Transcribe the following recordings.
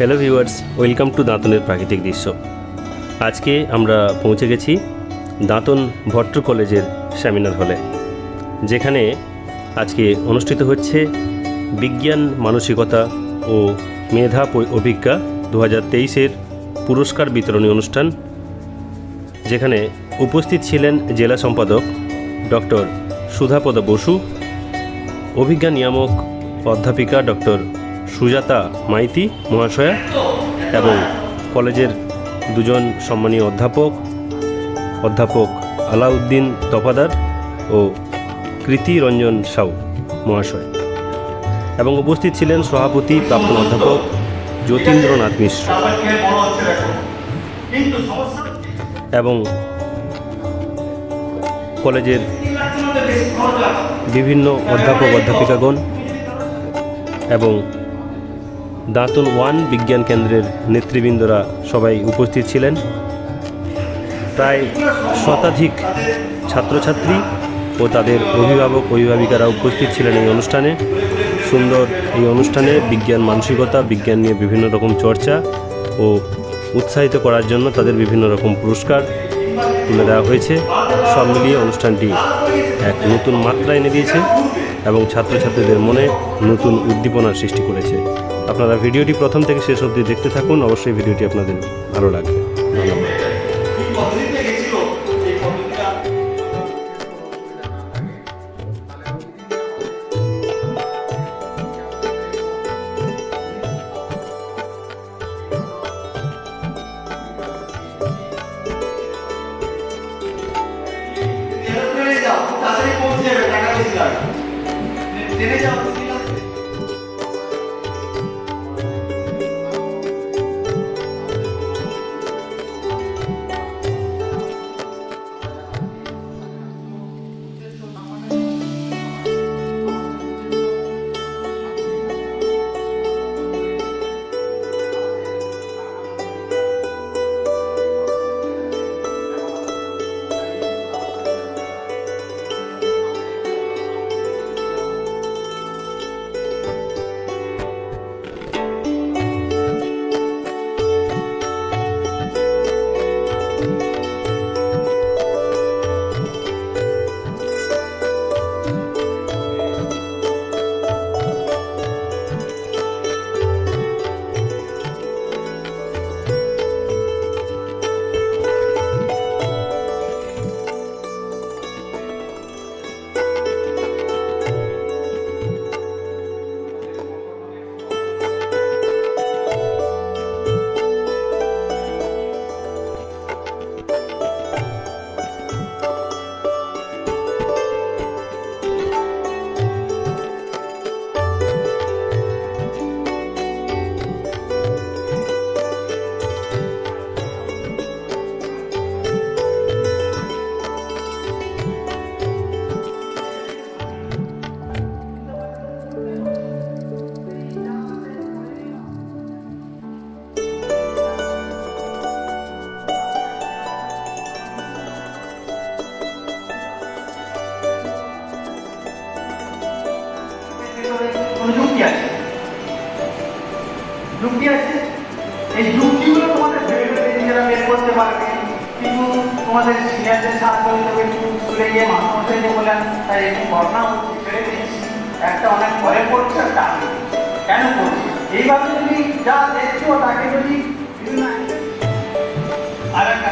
Hello viewers, welcome to দাঁতনের প্রাকৃতিক দৃশ্য। আজকে আমরা পৌঁছে গেছি দাঁতন ভট্ট কলেজের সেমিনার হলে, যেখানে আজকে অনুষ্ঠিত হচ্ছে বিজ্ঞান, মানসিকতা ও মেধা অভিজ্ঞা দু হাজার তেইশের পুরস্কার বিতরণী অনুষ্ঠান, যেখানে উপস্থিত ছিলেন জেলা সম্পাদক ডক্টর সুধাপদ বসু, অভিজ্ঞা নিয়ামক অধ্যাপিকা ডক্টর সুজাতা মাইতি, মহাশয়া এবং কলেজের দুজন সম্মানীয় অধ্যাপক অধ্যাপক আলাউদ্দিন তফাদার ও কৃতি রঞ্জন সাউ, মহাশয়। এবং উপস্থিত ছিলেন সভাপতি প্রাক্তন অধ্যাপক যতীন্দ্রনাথ মিশ্র। এবং কলেজের বিভিন্ন অধ্যাপক, অধ্যাপিকাগণ এবং দাঁতন ওয়ান বিজ্ঞান কেন্দ্রের নেতৃবৃন্দরা সবাই উপস্থিত ছিলেন। প্রায় শতাধিক ছাত্রছাত্রী ও তাদের অভিভাবক, অভিভাবিকারা উপস্থিত ছিলেন এই অনুষ্ঠানে। সুন্দর এই অনুষ্ঠানে বিজ্ঞান মানসিকতা, বিজ্ঞান নিয়ে বিভিন্ন রকম চর্চা ও উৎসাহিত করার জন্য তাদের বিভিন্ন রকম পুরস্কার তুলে দেওয়া হয়েছে। সব মিলিয়ে অনুষ্ঠানটি এক নতুন মাত্রা এনে দিয়েছে এবং ছাত্রছাত্রীদের মনে নতুন উদ্দীপনার সৃষ্টি করেছে। আপনারা ভিডিওটি প্রথম থেকে শেষ অবধি দেখতে থাকুন অবশ্যই ভিডিওটি আপনাদের ভালো লাগবে। ধন্যবাদ। কিন্তু তোমাদের সিনিয়রদের সাহায্য হতে একটু স্কুলে গিয়ে মাস্টারমশাই যে বললেন তাই একটু ঘটনা হচ্ছে ছেড়ে দিয়েছি একটা অনেক পরে পড়ছে একটা আগে কেন করছি এইভাবে তুমি যা দেখছ, তাকে যদি আর একটা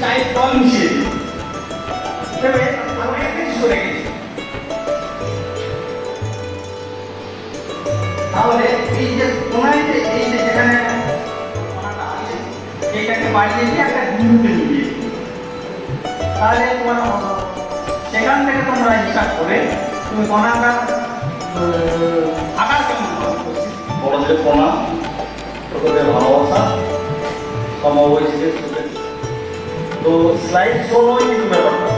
চায়ের জল মিশিয়ে দিও দেবে আমি একটা কিছু রেখেছি তাহলে এই যে কোনায় যে এই যে যেখানে এইটাকে বাড়িয়ে দিয়ে একটা বিন্দুতে তাহলে তোমার সেখান থেকে তোমরা হিসাব করে তুমি আহ, আকার কেমন বড়দের প্রণাম ছোটদের ভালোবাসা সমবয়সীদের তো স্লাইড শো কিন্তু ব্যাপারটা।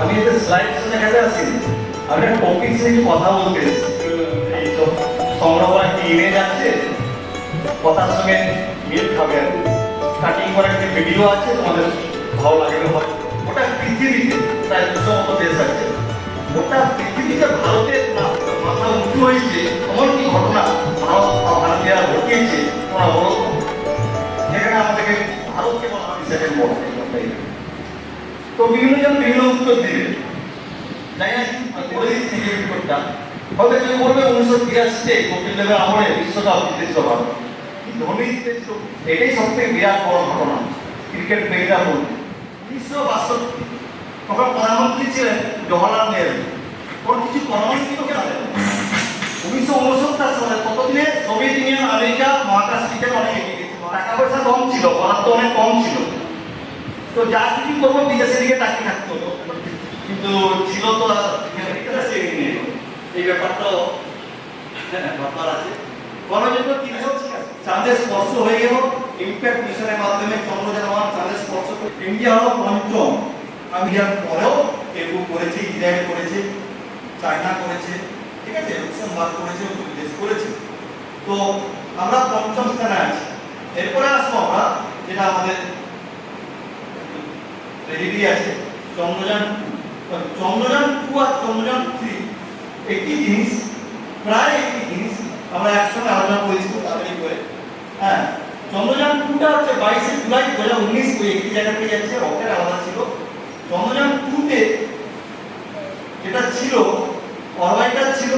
আমি এতে স্লাইড শো দেখাতে আসিনি। আমি একটা টপিক নিয়ে কথা বলতে এসেছি। সংগ্রহ একটি ইমেজ আছে। কথার সঙ্গে মিল খাবে কাটিং করা একটি ভিডিও আছে, তোমাদের ভালো লাগবে হয় ওটা পৃথিবীতে প্রায় দুশো মতো দেশ আছে। ওটা পৃথিবীতে ভারতের মাথা উঁচু হয়েছে, এমন কি ঘটনা ভারত ভারতীয়রা ঘটিয়েছে, তোমরা তো? যেখানে আমাদেরকে ভারতকে বলা হয় বড় তো বিভিন্ন জন বিভিন্ন উত্তর দিবে তাই না আমি বলে দিচ্ছি যে উত্তরটা হয়তো কেউ বলবে? উনিশশো তিরাশিতে কপিল দেবের আমলে বিশ্বকাপ জিতেছিল ভারত। ধোনি এটাই সব থেকে বিরাট বড় ঘটনা। ক্রিকেট প্রেমীরা বলবে। উনিশশো বাষট্টি, তখন প্রধানমন্ত্রী ছিলেন জওয়াহরলাল নেহরু। ওর কিছু পরামর্শ ছিল কেন? উনিশশো উনসত্তর সালে ততদিনে সোভিয়েত ইউনিয়ন, আমেরিকা মহাকাশ বিজ্ঞান অনেক টাকা পয়সা কম ছিল, বরাদ্দ অনেক কম ছিল। তো যা কিছু করব, বিদেশের দিকে তাকিয়ে থাকতে কিন্তু ছিল তো এই ব্যাপারটা হ্যাঁ ব্যাপার আছে চাঁদের স্পর্শ হয়ে গেল। ইম্প্যাক্ট মিশনের মাধ্যমে চন্দ্রযান চাঁদের স্পর্শ ইন্ডিয়া হলো পঞ্চম। ইন্ডিয়ার পরেও কেউ করেছে ইসরায়েল করেছে চায়না করেছে, ঠিক আছে? করেছে দেশ করেছে। তো আমরা পঞ্চম স্থানে আছি। এরপরে আসব আমরা, যেটা আমাদের রেডি আছে। চন্দ্রযান চন্দ্রযান টু আর চন্দ্রযান থ্রি একই জিনিস, প্রায় একই জিনিস আমরা একসঙ্গে আলোচনা করেছি তাড়াতাড়ি করে। হ্যাঁ চন্দ্রযান টুটা হচ্ছে বাইশে জুলাই দু হাজার উনিশ ওই একই জায়গাতে যাচ্ছে, রকেট আলাদা ছিল। চন্দ্রযান টুতে যেটা ছিল অরবাইটার ছিল,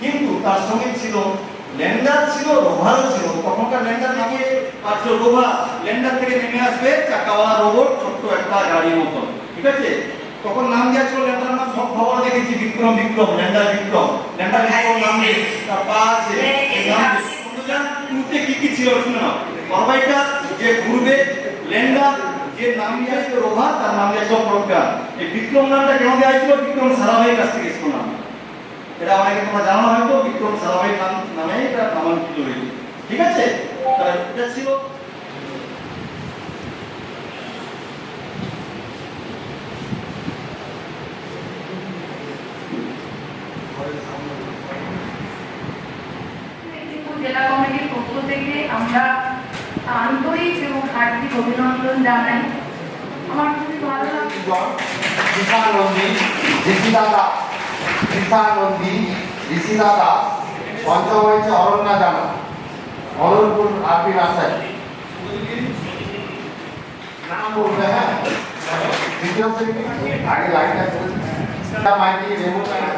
কিন্তু তার সঙ্গে ছিল ল্যান্ডার ছিল রোভারও ছিল। তখনকার ল্যান্ডার নামিয়ে আর ছিল রোভার। ল্যান্ডার থেকে নেমে আসবে চাকাওয়ালা রোবট ছোট্ট একটা গাড়ির মতন। ঠিক আছে? তখন নাম দেওয়া ছিল ল্যান্ডার নাম? সব খবর দেখেছি বিক্রম বিক্রম ল্যান্ডার বিক্রম। ল্যান্ডার বিক্রম নাম দিয়ে তার পা আছে। টুতে কি কি ছিল শুনে নাও। অরবাইটার যে ঘুরবে ল্যান্ডার যে নাম দিয়ে আসবে রোভার তার নাম দিয়ে আসবে প্রজ্ঞা এই বিক্রম নামটা কেন দেওয়া হয়েছিল বিক্রম সারাভাইয়ের কাছ থেকে নাম এটা অনেকে তোমরা জানো হয়তো বিক্রম সারাভাই নাম নামে এটা নামাঙ্কিত হয়েছে। ঠিক আছে? তাহলে এটা ছিল জেলা কমিটির পক্ষ থেকে আমরা আন্তরিক এবং হার্দিক অভিনন্দন জানাই। আমার খুবই ভালো লাগছে। নন্দী হ্যাঁ? দ্বিতীয় শ্রেণি? আগে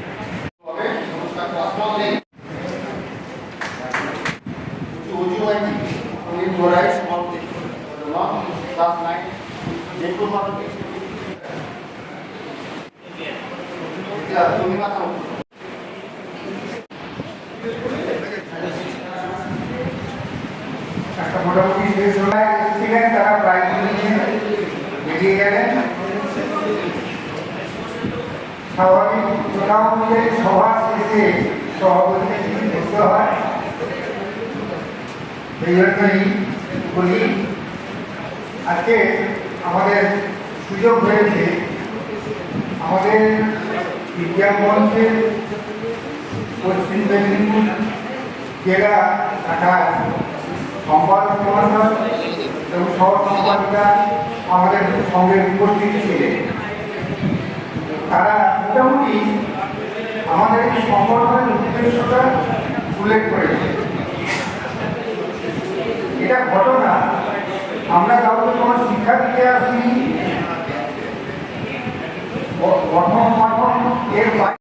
মোটামুটি শেষ সময় ছিলেন তারা প্রায় বেরিয়ে গেলেন স্বাভাবিক প্রথা অনুযায়ী সভা শেষে সভাপতি বসতে হয়। এই জন্যই বলি, আজকে আমাদের সুযোগ হয়েছে, আমাদের বিজ্ঞান মঞ্চের পশ্চিম মেদিনীপুর জেলা শাখার সম্পাদক মহাশয় এবং সহ সম্পাদিকা আমাদের সঙ্গে উপস্থিত ছিলেন। তারা মোটামুটি আমাদের এই সংগঠনের উদ্দেশ্যটা উল্লেখ করেছে। যেটা ঘটনা, আমরা কাউকে কোনো শিক্ষা দিতে আসি প্রথম প্রথম এর